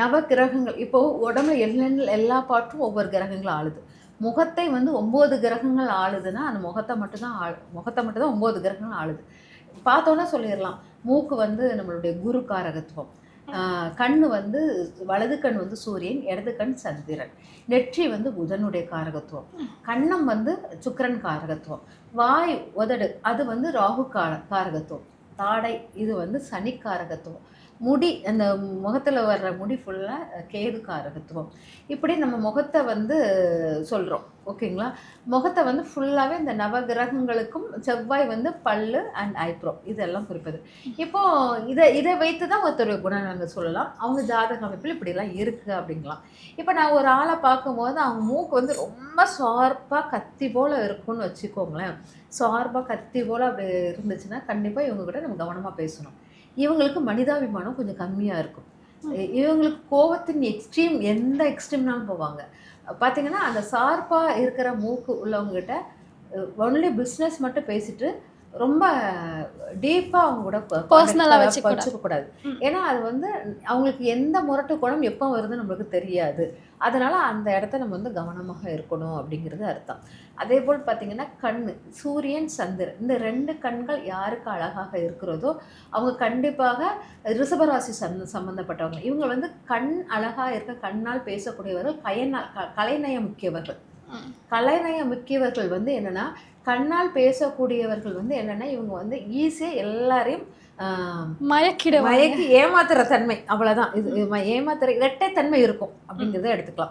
நவ கிரகங்கள் இப்போது உடம்புல எல்லா எல்லா பாட்டும் ஒவ்வொரு கிரகங்கள் ஆளுது. முகத்தை வந்து ஒம்பது கிரகங்கள் ஆளுதுன்னா அந்த முகத்தை மட்டும்தான் ஆள் முகத்தை மட்டும்தான் ஒம்பது கிரகங்கள் ஆளுது. பார்த்தோன்னா சொல்லிடலாம். மூக்கு வந்து நம்மளுடைய குரு காரகத்துவம் கண் வந்து வலது கண் வந்து சூரியன் இடது கண் சந்திரன். நெற்றி வந்து புதனுடைய காரகத்துவம். கண்ணம் வந்து சுக்கரன் காரகத்துவம். வாய் உதடு அது வந்து ராகு கார காரகத்துவம். தாடை இது வந்து சனிக்காரகத்துவம். முடி அந்த முகத்தில் வர்ற முடி ஃபுல்லாக கேது காரகத்துவம் இப்படி நம்ம முகத்தை வந்து சொல்கிறோம் ஓகேங்களா? முகத்தை வந்து ஃபுல்லாகவே இந்த நவகிரகங்களுக்கும் செவ்வாய் வந்து பல்லு அண்ட் ஐப்ரோ இதெல்லாம் குறிப்பது. இப்போ இதை இதை வைத்து தான் ஒருத்தருடைய குணநலங்கள் சொல்லலாம். அவங்க ஜாதக அமைப்பில் இப்படிலாம் இருக்குது அப்படிங்கலாம். இப்போ நான் ஒரு ஆளை பார்க்கும்போது அவங்க மூக்கு வந்து ரொம்ப ஷார்ப்பாக கத்தி போல் இருக்கும்னு வச்சுக்கோங்களேன். ஷார்ப்பாக கத்தி போல் அப்படி இருந்துச்சுன்னா கண்டிப்பாக இவங்க கிட்ட நம்ம கவனமாக பேசணும். இவங்களுக்கு மனிதாபிமானம் கொஞ்சம் கம்மியாக இருக்கும். இவங்களுக்கு கோவத்தின் எக்ஸ்ட்ரீம் எந்த எக்ஸ்ட்ரீம்னாலும் போவாங்க. பார்த்தீங்கன்னா அந்த சார்பாக இருக்கிற மூக்கு உள்ளவங்ககிட்ட ஒன்லி பிஸ்னஸ் மட்டும் பேசிட்டு ரொம்ப டீப்பாக அவங்க கூட ஆ வச்சுக்க கூடாது. ஏன்னா அது வந்து அவங்களுக்கு எந்த முரட்டு குணம் எப்போ வருதுன்னு நம்மளுக்கு தெரியாது. அதனால அந்த இடத்த நம்ம வந்து கவனமாக இருக்கணும் அப்படிங்கிறது அர்த்தம். அதே போல் பார்த்தீங்கன்னா கண் சூரியன் சந்திரன். இந்த ரெண்டு கண்கள் யாருக்கு அழகாக இருக்கிறதோ அவங்க கண்டிப்பாக ரிஷபராசி சந்த சம்பந்தப்பட்டவங்க. இவங்க வந்து கண் அழகாக இருக்க கண்ணால் பேசக்கூடியவர்கள் கயனால் க கலைநய முக்கியவர்கள். ம். கலைநய முக்கியவர்கள் வந்து என்னன்னா கண்ணால் பேசக்கூடியவர்கள் வந்து என்னன்னா இவங்க வந்து ஈஸியாக எல்லாரையும் மயக்கிட மயக்கி ஏமாத்துற தன்மை அவ்வளவுதான் இது ஏமாத்துற இரட்டைத்தன்மை இருக்கும் அப்படிங்கிறத எடுத்துக்கலாம்